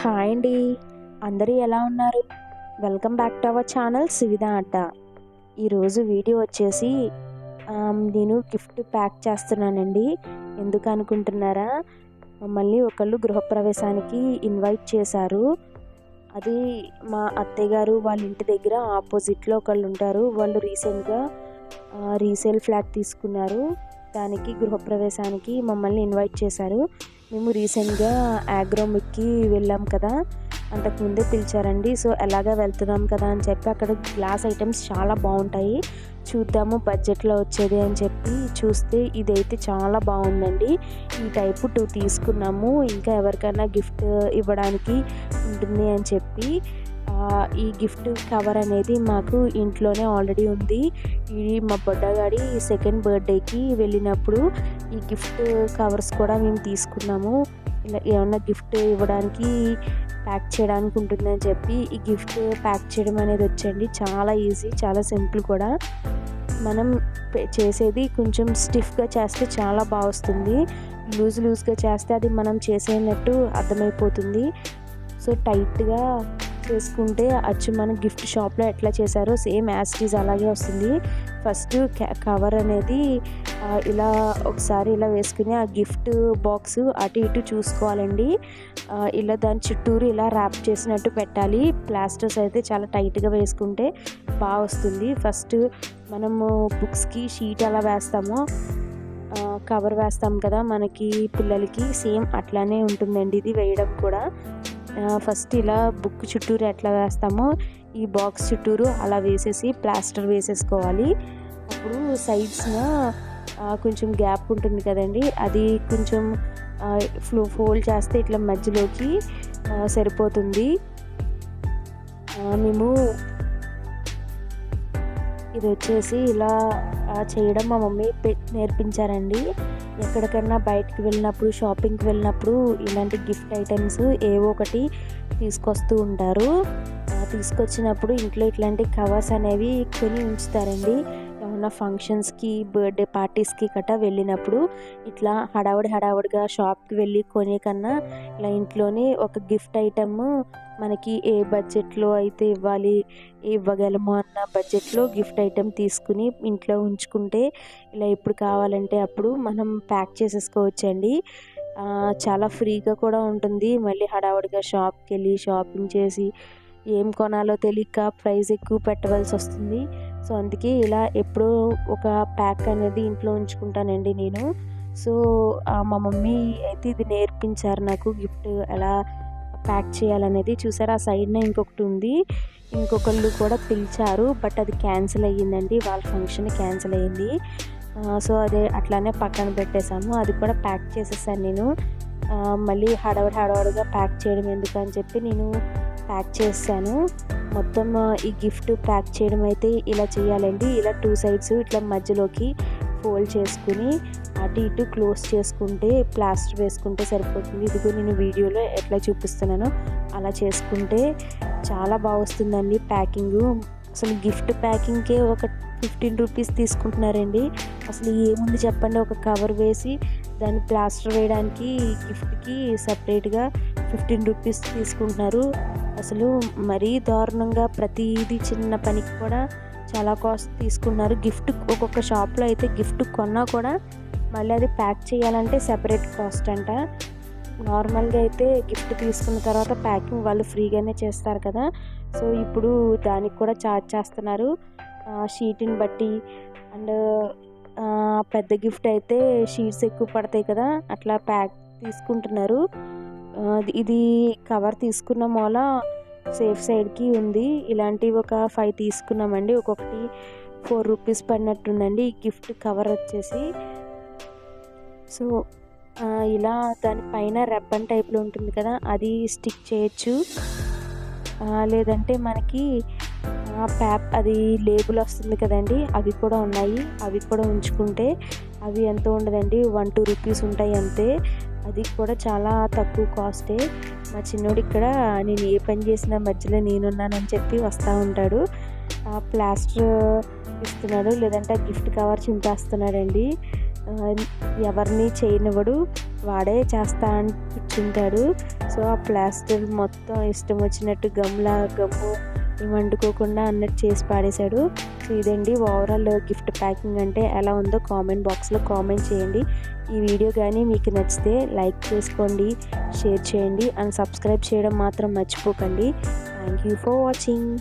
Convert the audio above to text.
Hi అండి. అందరూ ఎలా ఉన్నారు? Welcome back to our channel Suvidha Adda ఈరోజు వీడియో వచ్చేసి నేను గిఫ్ట్ ప్యాక్ చేస్తున్నానండి. ఎందుకు అనుకుంటున్నారా? మమ్మల్ని ఒకళ్ళు గృహప్రవేశానికి ఇన్వైట్ చేశారు. అది మా అత్తయ్య గారు వాళ్ళ ఇంటి దగ్గర ఆపోజిట్లో ఒకళ్ళు ఉంటారు. వాళ్ళు రీసెంట్గా రీసేల్ ఫ్లాట్ తీసుకున్నారు. దానికి గృహప్రవేశానికి మమ్మల్ని ఇన్వైట్ చేశారు. మేము రీసెంట్గా ఆగ్రోమిక్కి వెళ్ళాం కదా అంతకుముందే పిలిచారండి. సో ఎలాగ వెళ్తున్నాం కదా అని చెప్పి అక్కడ గ్లాస్ ఐటమ్స్ చాలా బాగుంటాయి. చూద్దాము బడ్జెట్లో వచ్చేది అని చెప్పి చూస్తే ఇదైతే చాలా బాగుందండి. ఈ టైపు టూ తీసుకున్నాము. ఇంకా ఎవరికైనా గిఫ్ట్ ఇవ్వడానికి ఉంటుంది అని చెప్పి ఈ గిఫ్ట్ కవర్ అనేది మాకు ఇంట్లోనే ఆల్రెడీ ఉంది. ఇది మా బొడ్డగాడి సెకండ్ బర్త్డేకి వెళ్ళినప్పుడు ఈ గిఫ్ట్ కవర్స్ కూడా మేము తీసుకున్నాము. ఇలా ఏమన్నా గిఫ్ట్ ఇవ్వడానికి ప్యాక్ చేయడానికి ఉంటుందని చెప్పి ఈ గిఫ్ట్ ప్యాక్ చేయడం అనేది వచ్చండి. చాలా ఈజీ చాలా సింపుల్ కూడా. మనం చేసేది కొంచెం స్టిఫ్గా చేస్తే చాలా బాగా వస్తుంది. లూజ్ లూజ్గా చేస్తే అది మనం చేసేనట్టు అర్థమైపోతుంది. సో టైట్గా చేసుకుంటే అచ్చు మన గిఫ్ట్ షాప్లో ఎట్లా చేశారో సేమ్ యాస్టీజ్ అలాగే వస్తుంది. ఫస్ట్ కవర్ అనేది ఇలా ఒకసారి ఇలా వేసుకుని ఆ గిఫ్ట్ బాక్స్ అటు ఇటు చూసుకోవాలండి. ఇలా దాని చుట్టూరు ఇలా ర్యాప్ చేసినట్టు పెట్టాలి. ప్లాస్టర్స్ అయితే చాలా టైట్గా వేసుకుంటే బాగా వస్తుంది. ఫస్ట్ మనము బుక్స్కి షీట్ ఎలా వేస్తామో. కవర్ వేస్తాం కదా మనకి పిల్లలకి. సేమ్ అట్లానే ఉంటుందండి ఇది వేయడం కూడా. ఫస్ట్ ఇలా బుక్ చుట్టూరు ఎట్లా వేస్తామో ఈ బాక్స్ చుట్టూరు అలా వేసేసి ప్లాస్టర్ వేసేసుకోవాలి. అప్పుడు సైడ్స్న కొంచెం గ్యాప్ ఉంటుంది కదండి. అది కొంచెం ఫ్లో ఫోల్డ్ చేస్తే ఇట్లా మధ్యలోకి సరిపోతుంది. మేము ఇది వచ్చేసి ఇలా చేయడం మా మమ్మీ నేర్పించారండి. ఎక్కడికైనా బయటికి వెళ్ళినప్పుడు షాపింగ్కి వెళ్ళినప్పుడు ఇలాంటి గిఫ్ట్ ఐటమ్స్ ఏవో ఒకటి తీసుకొస్తూ ఉంటారు. తీసుకొచ్చినప్పుడు ఇంట్లో ఇట్లాంటి కవర్స్ అనేవి కొని ఉంచుతారండి. ఏమన్నా ఫంక్షన్స్కి బర్త్డే పార్టీస్కి గట్రా వెళ్ళినప్పుడు ఇట్లా హడావుడి హడావుడిగా షాప్కి వెళ్ళి కొనే కన్నా ఇలా ఇంట్లోనే ఒక గిఫ్ట్ ఐటమ్ మనకి ఏ బడ్జెట్లో అయితే ఇవ్వాలి ఇవ్వగలమో అన్న బడ్జెట్లో గిఫ్ట్ ఐటెం తీసుకుని ఇంట్లో ఉంచుకుంటే ఇలా ఎప్పుడు కావాలంటే అప్పుడు మనం ప్యాక్ చేసేసుకోవచ్చండి. చాలా ఫ్రీగా కూడా ఉంటుంది. మళ్ళీ హడావుడిగా షాప్కి వెళ్ళి షాపింగ్ చేసి ఏం కొనాలో తెలియక ప్రైస్ ఎక్కువ పెట్టవలసి వస్తుంది. సో అందుకే ఇలా ఎప్పుడూ ఒక ప్యాక్ అనేది ఇంట్లో ఉంచుకుంటానండి నేను. సో మా మమ్మీ అయితే ఇది నేర్పించారు నాకు గిఫ్ట్ ఎలా ప్యాక్ చేయాలనేది. చూసారు ఆ సైడ్న ఇంకొకటి ఉంది. ఇంకొకళ్ళు కూడా పిలిచారు బట్ అది క్యాన్సిల్ అయ్యిందండి. వాళ్ళ ఫంక్షన్ క్యాన్సిల్ అయ్యింది. సో అదే అట్లానే పక్కన పెట్టేశాము. అది కూడా ప్యాక్ చేసేసాను నేను. మళ్ళీ హడవడి హడవడిగా ప్యాక్ చేయడం ఎందుకు అని చెప్పి నేను ప్యాక్ చేశాను మొత్తం ఈ గిఫ్ట్ ప్యాక్ చేయడం అయితే ఇలా చేయాలండి. ఇలా టూ సైడ్స్ ఇట్లా మధ్యలోకి ఫోల్డ్ చేసుకుని అటు ఇటు క్లోజ్ చేసుకుంటే ప్లాస్టర్ వేసుకుంటే సరిపోతుంది. ఇదిగో నేను వీడియోలో ఎట్లా చూపిస్తున్నానో అలా చేసుకుంటే చాలా బాగా వస్తుందండి ప్యాకింగ్. అసలు గిఫ్ట్ ప్యాకింగ్కే ఒక ఫిఫ్టీన్ రూపీస్ తీసుకుంటున్నారండి. అసలు ఏముంది చెప్పండి? ఒక కవర్ వేసి దాన్ని ప్లాస్టర్ వేయడానికి గిఫ్ట్కి సపరేట్గా ఫిఫ్టీన్ రూపీస్ తీసుకుంటున్నారు. అసలు మరీ దారుణంగా ప్రతిదీ చిన్న పనికి కూడా చాలా కాస్ట్ తీసుకున్నారు. గిఫ్ట్ ఒక్కొక్క షాప్లో అయితే గిఫ్ట్ కొన్నా కూడా మళ్ళీ అది ప్యాక్ చేయాలంటే సెపరేట్ కాస్ట్ అంట. నార్మల్గా అయితే గిఫ్ట్ తీసుకున్న తర్వాత ప్యాకింగ్ వాళ్ళు ఫ్రీగానే చేస్తారు కదా. సో ఇప్పుడు దానికి కూడా ఛార్జ్ చేస్తున్నారు. షీట్ని బట్టి అండ్ పెద్ద గిఫ్ట్ అయితే షీట్స్ ఎక్కువ పడతాయి కదా. అట్లా ప్యాక్ తీసుకుంటున్నారు. ఇది కవర్ తీసుకున్న మూల సేఫ్ సైడ్కి ఉంది. ఇలాంటివి ఒక ఫైవ్ తీసుకున్నామండి. ఒక్కొక్కటి ఫోర్ రూపీస్ పడినట్టుందండి. ఈ గిఫ్ట్ కవర్ వచ్చేసి. సో ఇలా ఇలా దానిపైన రబ్బన్ టైప్లో ఉంటుంది కదా అది స్టిక్ చేయొచ్చు. లేదంటే మనకి ప్యాప్ అది లేబుల్ వస్తుంది కదండి అవి కూడా ఉన్నాయి. అవి కూడా ఉంచుకుంటే అవి ఎంత ఉండదండి? వన్ టూ రూపీస్ ఉంటాయి అంతే. అది కూడా చాలా తక్కువ కాస్టే. మా చిన్నోడు ఇక్కడ నేను ఏ పని చేసినా మధ్యలో నేనున్నానని చెప్పి వస్తూ ఉంటాడు. ఆ ప్లాస్టర్ ఇస్తున్నాడు లేదంటే గిఫ్ట్ కవర్ చింపేస్తున్నాడండి. ఎవరిని చేయనివ్వడు వాడే చేస్తా అని కూర్చుంటాడు. సో సో ఆ ప్లాస్టర్ మొత్తం ఇష్టం వచ్చినట్టు గమ్లా గమ్ము వండుకోకుండా అన్నట్టు చేసి పాడేశాడు సో ఇదండి ఓవరాల్ గిఫ్ట్ ప్యాకింగ్ అంటే ఎలా ఉందో కామెంట్ బాక్స్లో కామెంట్ చేయండి. ఈ వీడియో కానీ మీకు నచ్చితే లైక్ చేసుకోండి షేర్ చేయండి అండ్ సబ్స్క్రైబ్ చేయడం మాత్రం మర్చిపోకండి. Thank you for watching